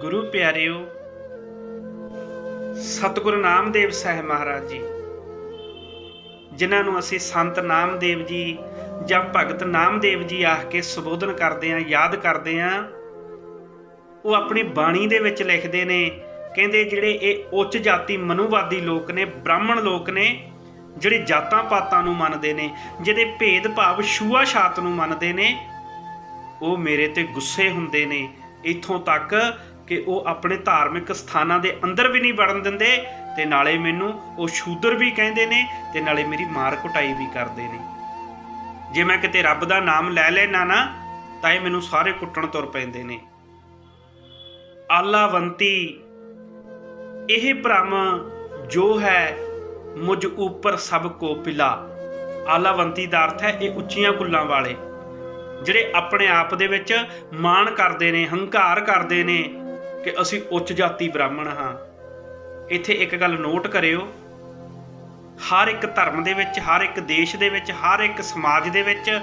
ਗੁਰੂ ਪਿਆਰਿਓ, ਸਤਿਗੁਰੂ ਨਾਮਦੇਵ ਸਾਹਿਬ ਮਹਾਰਾਜ ਜੀ, ਜਿਨ੍ਹਾਂ ਨੂੰ ਅਸੀਂ ਸੰਤ ਨਾਮਦੇਵ ਜੀ ਜਾਂ ਭਗਤ ਨਾਮਦੇਵ ਜੀ ਆਖ ਕੇ ਸੰਬੋਧਨ ਕਰਦੇ ਆਂ ਯਾਦ ਕਰਦੇ ਆਂ ਉਹ ਆਪਣੀ ਬਾਣੀ ਦੇ ਵਿੱਚ ਲਿਖਦੇ ਨੇ, ਕਹਿੰਦੇ ਜਿਹੜੇ ਇਹ ਉੱਚ ਜਾਤੀ ਮਨੂਵਾਦੀ ਲੋਕ ਨੇ, ਬ੍ਰਾਹਮਣ ਲੋਕ ਨੇ, ਜਿਹੜੇ ਜਾਤਾਂ ਪਾਤਾਂ ਨੂੰ ਮੰਨਦੇ ਨੇ, ਜਿਹਦੇ ਭੇਦ ਭਾਵ ਛੂਆ ਛਾਤ ਨੂੰ ਮੰਨਦੇ ਨੇ, ਉਹ ਮੇਰੇ ਤੇ ਗੁੱਸੇ ਹੁੰਦੇ ਨੇ, ਇੱਥੋਂ ਤੱਕ ਕਿ ਉਹ ਆਪਣੇ ਧਾਰਮਿਕ ਸਥਾਨਾਂ ਦੇ ਅੰਦਰ ਵੀ ਨਹੀਂ ਵੜਨ ਦਿੰਦੇ ਤੇ ਨਾਲੇ ਮੈਨੂੰ ਉਹ ਸ਼ੂਦਰ ਵੀ ਕਹਿੰਦੇ ਨੇ ਤੇ ਨਾਲੇ ਮੇਰੀ ਮਾਰ ਕੁਟਾਈ ਵੀ ਕਰਦੇ ਨੇ। ਜੇ ਮੈਂ ਕਿਤੇ ਰੱਬ ਦਾ ਨਾਮ ਲੈ ਲੈਣਾ ਨਾ, ਤਾਂ ਇਹ ਮੈਨੂੰ ਸਾਰੇ ਕੁੱਟਣ ਤੁਰ ਪੈਂਦੇ ਨੇ। ਆਲਾਵੰਤੀ, ਇਹ ਭ੍ਰਮ ਜੋ ਹੈ, ਮੁਝ ਉੱਪਰ ਸਭ ਕੋ ਪਿਲਾ। ਆਲਾਵੰਤੀ ਦਾ ਅਰਥ ਹੈ ਇਹ ਉੱਚੀਆਂ ਕੁੱਲਾਂ ਵਾਲੇ, ਜਿਹੜੇ ਆਪਣੇ ਆਪ ਦੇ ਵਿੱਚ ਮਾਣ ਕਰਦੇ ਨੇ, ਹੰਕਾਰ ਕਰਦੇ ਨੇ ਕਿ ਅਸੀਂ ਉੱਚ ਜਾਤੀ ਬ੍ਰਾਹਮਣ ਹਾਂ। ਇੱਥੇ ਇੱਕ ਗੱਲ ਨੋਟ ਕਰਿਓ। ਹਰ ਇੱਕ ਧਰਮ ਦੇ ਵਿੱਚ, ਹਰ ਇੱਕ ਦੇਸ਼ ਦੇ ਵਿੱਚ, ਹਰ ਇੱਕ ਸਮਾਜ ਦੇ ਵਿੱਚ,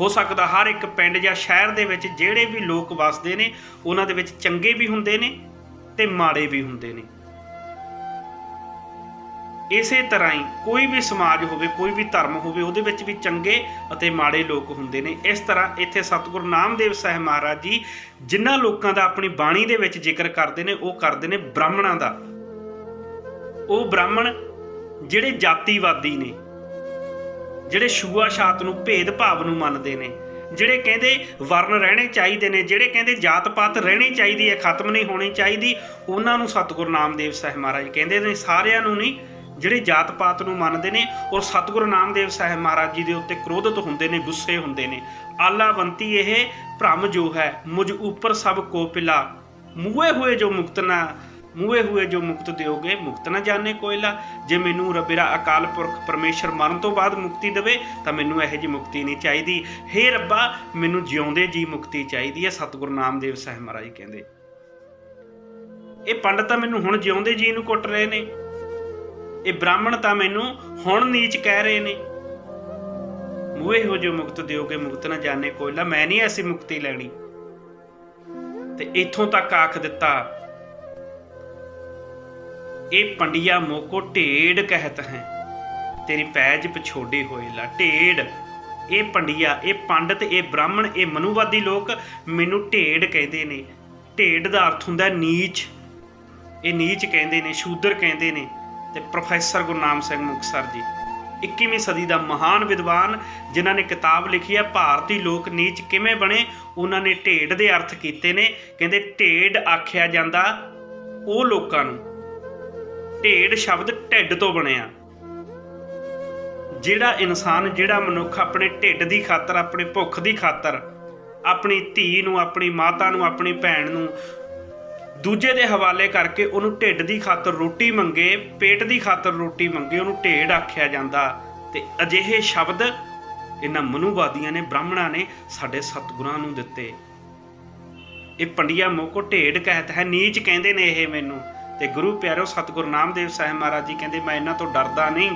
ਹੋ ਸਕਦਾ ਹਰ ਇੱਕ ਪਿੰਡ ਜਾਂ ਸ਼ਹਿਰ ਦੇ ਵਿੱਚ ਜਿਹੜੇ ਵੀ ਲੋਕ ਵੱਸਦੇ ਨੇ, ਉਹਨਾਂ ਦੇ ਵਿੱਚ ਚੰਗੇ ਵੀ ਹੁੰਦੇ ਨੇ ਤੇ ਮਾੜੇ ਵੀ ਹੁੰਦੇ ਨੇ। ਇਸੇ ਤਰ੍ਹਾਂ ਹੀ ਕੋਈ ਵੀ ਸਮਾਜ ਹੋਵੇ, ਕੋਈ ਵੀ ਧਰਮ ਹੋਵੇ, ਉਹਦੇ ਵਿੱਚ ਵੀ ਚੰਗੇ ਅਤੇ ਮਾੜੇ ਲੋਕ ਹੁੰਦੇ ਨੇ। ਇਸ ਤਰ੍ਹਾਂ ਇੱਥੇ ਸਤਿਗੁਰੂ ਨਾਮਦੇਵ ਸਾਹਿਬ ਮਹਾਰਾਜ ਜੀ, ਜਿਨ੍ਹਾਂ ਲੋਕਾਂ ਦਾ ਆਪਣੀ ਬਾਣੀ ਦੇ ਵਿੱਚ ਜ਼ਿਕਰ ਕਰਦੇ ਨੇ, ਉਹ ਕਰਦੇ ਨੇ ਬ੍ਰਾਹਮਣਾਂ ਦਾ। ਉਹ ਬ੍ਰਾਹਮਣ ਜਿਹੜੇ ਜਾਤੀਵਾਦੀ ਨੇ, ਜਿਹੜੇ ਛੂਆਛਾਤ ਨੂੰ ਭੇਦਭਾਵ ਨੂੰ ਮੰਨਦੇ ਨੇ, ਜਿਹੜੇ ਕਹਿੰਦੇ ਵਰਨ ਰਹਿਣੇ ਚਾਹੀਦੇ ਨੇ, ਜਿਹੜੇ ਕਹਿੰਦੇ ਜਾਤ ਪਾਤ ਰਹਿਣੀ ਚਾਹੀਦੀ ਹੈ, ਖਤਮ ਨਹੀਂ ਹੋਣੀ ਚਾਹੀਦੀ, ਉਹਨਾਂ ਨੂੰ ਸਤਿਗੁਰੂ ਨਾਮਦੇਵ ਸਾਹਿਬ ਮਹਾਰਾਜ ਕਹਿੰਦੇ ਨੇ, ਸਾਰਿਆਂ ਨੂੰ ਨਹੀਂ ਜਿਹੜੇ ਜਾਤ ਪਾਤ ਨੂੰ ਮੰਨਦੇ ਨੇ ਔਰ ਸਤਿਗੁਰੂ ਨਾਮਦੇਵ ਸਾਹਿਬ ਮਹਾਰਾਜ ਜੀ ਦੇ ਉੱਤੇ ਕ੍ਰੋਧਿਤ ਹੁੰਦੇ ਨੇ, ਗੁੱਸੇ ਹੁੰਦੇ ਨੇ। ਆਲਾਵੰਤੀ ਇਹ ਭ੍ਰਮ ਜੋ ਹੈ, ਮੁਝ ਉਪਰ ਸਭ ਕੋ ਪਿਲਾ। ਮੂਏ ਹੋਏ ਜੋ ਮੁਕਤ ਨਾ ਮੂਏ ਹੋਏ ਜੋ ਮੁਕਤ ਦਿਓਗੇ, ਮੁਕਤ ਨਾ ਜਾਣੇ ਕੋਇਲਾ। ਜੇ ਮੈਨੂੰ ਰੱਬੇਰਾ ਅਕਾਲ ਪੁਰਖ ਪਰਮੇਸ਼ਰ ਮਰਨ ਤੋਂ ਬਾਅਦ ਮੁਕਤੀ ਦੇਵੇ, ਤਾਂ ਮੈਨੂੰ ਇਹੋ ਜੀ ਮੁਕਤੀ ਨਹੀਂ ਚਾਹੀਦੀ। ਹੇ ਰੱਬਾ, ਮੈਨੂੰ ਜਿਉਂਦੇ ਜੀ ਮੁਕਤੀ ਚਾਹੀਦੀ ਹੈ, ਸਤਿਗੁਰੂ ਨਾਮਦੇਵ ਸਾਹਿਬ ਮਹਾਰਾਜ ਕਹਿੰਦੇ। ਇਹ ਪੰਡਤ ਤਾਂ ਮੈਨੂੰ ਹੁਣ ਜਿਉਂਦੇ ਜੀ ਨੂੰ ਕੁੱਟ ਰਹੇ ਨੇ। ਇਹ ਬ੍ਰਾਹਮਣ ਤਾਂ ਮੈਨੂੰ ਹੁਣ ਨੀਚ ਕਹਿ ਰਹੇ ਨੇ। ਮੂਹੇ ਹੋ ਜੋ ਮੁਕਤ ਦਿਓਗੇ ਮੁਕਤ ਨਾ ਜਾਣੇ ਕੋਇਲਾ ਮੈਂ ਨਹੀਂ ਐਸੀ ਮੁਕਤੀ ਲੈਣੀ। ਤੇ ਇੱਥੋਂ ਤੱਕ ਆਖ ਦਿੱਤਾ, ਇਹ ਪੰਡਿਆ ਮੋਕੋ ਢੇੜ ਕਹਿਤ ਹੈ। ਤੇਰੀ ਪੈਜ ਪਛੋੜੇ ਹੋਏ ਲਾ ਢੇੜ ਇਹ ਪੰਡਿਆ, ਇਹ ਪੰਡਤ, ਇਹ ਬ੍ਰਾਹਮਣ, ਇਹ ਮਨੂਵਾਦੀ ਲੋਕ ਮੈਨੂੰ ਢੇਡ ਕਹਿੰਦੇ ਨੇ। ਢੇਡ ਦਾ ਅਰਥ ਹੁੰਦਾ ਨੀਚ। ਇਹ ਨੀਚ ਕਹਿੰਦੇ ਨੇ, ਸ਼ੂਦਰ ਕਹਿੰਦੇ ਨੇ। ਤੇ ਪ੍ਰੋਫੈਸਰ ਗੁਰਨਾਮ ਸਿੰਘ ਮੁਕਤਸਰ ਜੀ। 21ਵੀਂ ਸਦੀ ਦਾ ਮਹਾਨ ਵਿਦਵਾਨ ਜਿਨ੍ਹਾਂ ਨੇ ਕਿਤਾਬ ਲਿਖੀ ਹੈ, ਭਾਰਤੀ ਲੋਕ ਨੀਚ ਕਿਵੇਂ ਬਣੇ, ਉਹਨਾਂ ਨੇ ਢੇਡ ਦੇ ਅਰਥ ਕੀਤੇ ਨੇ। ਕਹਿੰਦੇ ਢੇਡ ਆਖਿਆ ਜਾਂਦਾ ਉਹ ਲੋਕਾਂ ਨੂੰ। ਢੇਡ ਸ਼ਬਦ ਢਿੱਡ ਤੋਂ ਬਣਿਆ। ਜਿਹੜਾ ਇਨਸਾਨ, ਜਿਹੜਾ ਮਨੁੱਖ ਆਪਣੇ ਢਿੱਡ ਦੀ ਖਾਤਰ, ਆਪਣੇ ਭੁੱਖ ਦੀ ਖਾਤਰ, ਆਪਣੀ ਧੀ ਨੂੰ, ਆਪਣੀ ਮਾਤਾ ਨੂੰ, ਆਪਣੀ ਭੈਣ ਨੂੰ ਦੂਜੇ ਦੇ ਹਵਾਲੇ ਕਰਕੇ ਉਹਨੂੰ ਢਿੱਡ ਦੀ ਖਾਤਰ ਰੋਟੀ ਮੰਗੇ, ਪੇਟ ਦੀ ਖਾਤਰ ਰੋਟੀ ਮੰਗੇ, ਉਹਨੂੰ ਢੇਡ ਆਖਿਆ ਜਾਂਦਾ। ਤੇ ਅਜਿਹੇ ਸ਼ਬਦ ਇਹਨਾਂ ਮਨੂਵਾਦੀਆਂ ਨੇ, ਬ੍ਰਾਹਮਣਾਂ ਨੇ ਸਾਡੇ ਸਤਿਗੁਰਾਂ ਨੂੰ ਦਿੱਤੇ। ਇਹ ਪੰਡਿਆ ਮੋਕੋ ਢੇਡ ਕਹਿਤ ਹੈ, ਨੀਚ ਕਹਿੰਦੇ ਨੇ ਇਹ ਮੈਨੂੰ। ਤੇ ਗੁਰੂ ਪਿਆਰਿਓ ਸਤਿਗੁਰੂ ਨਾਮਦੇਵ ਸਾਹਿਬ ਮਹਾਰਾਜ ਜੀ ਕਹਿੰਦੇ, ਮੈਂ ਇਹਨਾਂ ਤੋਂ ਡਰਦਾ ਨਹੀਂ।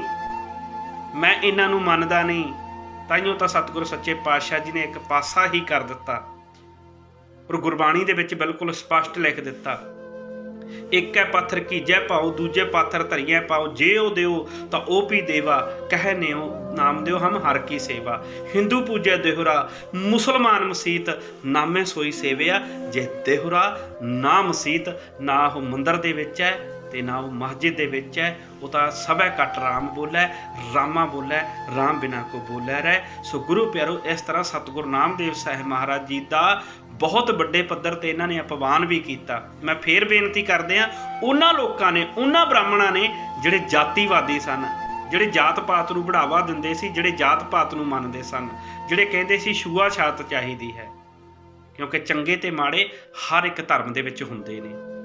ਮੈਂ ਇਹਨਾਂ ਨੂੰ ਮੰਨਦਾ ਨਹੀਂ। ਤਾਈਓ ਤਾਂ ਸਤਿਗੁਰੂ ਸੱਚੇ ਪਾਤਸ਼ਾਹ ਜੀ ਨੇ ਇੱਕ ਪਾਸਾ ਹੀ ਕਰ ਦਿੱਤਾ। ਔਰ ਗੁਰਬਾਣੀ ਦੇ ਵਿੱਚ ਬਿਲਕੁਲ ਸਪਸ਼ਟ ਲਿਖ ਦਿੱਤਾ। ਇੱਕ ਹੈ ਪਾਥਰ ਕੀਜੈ ਪਾਉ ਦੂਜੇ ਪਾਥਰ ਧਰੀਐ ਪਾਉ ਜੇ ਉਹ ਦਿਓ ਤਾਂ ਉਹ ਵੀ ਦੇਵਾ, ਕਹਿ ਨਿਓ ਨਾਮ ਦਿਓ ਹਮ ਹਰ ਕੀ ਸੇਵਾ। ਹਿੰਦੂ ਪੂਜੈ ਦੇਹੁਰਾ, ਮੁਸਲਮਾਨ ਮਸੀਤ, ਨਾਮੇ ਸੋਈ ਸੇਵਿਆ, ਜੇ ਦੇਹੁਰਾ ਨਾ ਮਸੀਤ, ਨਾ ਉਹ ਮੰਦਰ ਦੇ ਵਿੱਚ ਹੈ ਤੇ ਨਾ ਉਹ ਮਸਜਿਦ ਦੇ ਵਿੱਚ ਹੈ ਉਹ ਤਾਂ ਸਭੈ ਕੱਟ ਰਾਮ ਬੋਲੇ, ਰਾਮਾ ਬੋਲੇ, ਰਾਮ ਬਿਨਾ ਕੋ ਬੋਲੇ ਰਹਿ। ਸੋ ਗੁਰੂ ਪਿਆਰੋ, ਇਸ ਤਰ੍ਹਾਂ ਸਤਿਗੁਰੂ ਨਾਮਦੇਵ ਸਾਹਿਬ ਮਹਾਰਾਜ ਜੀ ਦਾ ਬਹੁਤ ਵੱਡੇ ਪੱਧਰ ਤੇ ਇਹਨਾਂ ਨੇ ਅਪਮਾਨ ਵੀ ਕੀਤਾ। ਮੈਂ ਫੇਰ ਬੇਨਤੀ ਕਰਦੇ ਆ ਉਹਨਾਂ ਲੋਕਾਂ ਨੇ, ਉਹਨਾਂ ਬ੍ਰਾਹਮਣਾਂ ਨੇ ਜਿਹੜੇ ਜਾਤੀਵਾਦੀ ਸਨ, ਜਿਹੜੇ ਜਾਤ ਪਾਤ ਨੂੰ ਬੜਾਵਾ ਦਿੰਦੇ ਸੀ, ਜਿਹੜੇ ਜਾਤ ਪਾਤ ਨੂੰ ਮੰਨਦੇ ਸਨ, ਜਿਹੜੇ ਕਹਿੰਦੇ ਸੀ ਛੂਆ ਛਾਤ ਚਾਹੀਦੀ ਹੈ। ਕਿਉਂਕਿ ਚੰਗੇ ਤੇ ਮਾੜੇ ਹਰ ਇੱਕ ਧਰਮ ਦੇ ਵਿੱਚ ਹੁੰਦੇ ਨੇ।